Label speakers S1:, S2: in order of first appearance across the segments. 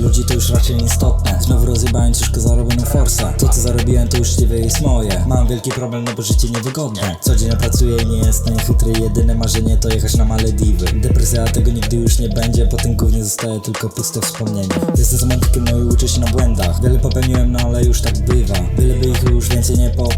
S1: Ludzi, to już raczej nieistotne Znowu rozjebałem ciężko zarobioną forsę. To co zarobiłem to uczciwe jest moje. Mam wielki problem, no bo życie niewygodne. Codziennie pracuję i nie jestem chytry. Jedyne marzenie to jechać na Malediwy. Depresja tego nigdy już nie będzie. Po tym głównie zostaje tylko puste wspomnienie. Jestem romantykiem, no i uczę się na błędach. Wiele popełniłem, no ale już tak bywa. Byleby ich już więcej nie popełnia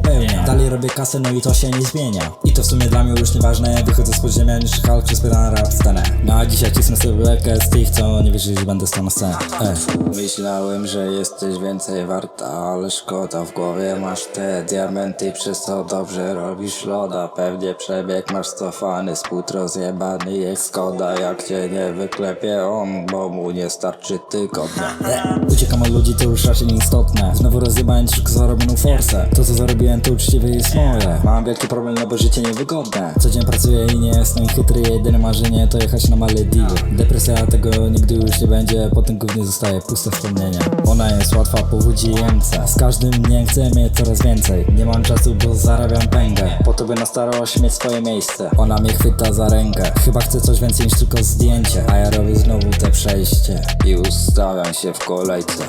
S1: Dalej robię kasę, no i to się nie zmienia. I to w sumie dla mnie już nieważne Wychodzę z podziemia niż Hulk przez na rap scenę No a dzisiaj cisnę sobie bekę z tych, co nie wierzyli, że będę stał na scenę. Ej.
S2: Myślałem, że jesteś więcej warta, ale szkoda w głowie masz te diamenty, przez co dobrze robisz loda. Pewnie przebieg masz cofany, spód rozjebany jak skoda, jak cię nie wyklepie on, bo mu nie starczy tygodnia.
S1: Uciekam od ludzi, to już raczej nieistotne. Znowu rozjebałem tylko zarobioną forsę To co zarobiłem to uczciwe Mam wielki problem, no bo życie niewygodne. Codziennie pracuję i nie jestem chytry Jedyne marzenie to jechać na Malediwy. Depresja tego nigdy już nie będzie Po tym głównie zostaje puste wspomnienie. Ona jest łatwa, powodzi jemce Z każdym dniem chcę mieć coraz więcej. Nie mam czasu, bo zarabiam pęgę. Po to by na starość mieć swoje miejsce. Ona mnie chwyta za rękę. Chyba chce coś więcej niż tylko zdjęcie. A ja robię znowu te przejście.
S2: I ustawiam się w kolejce.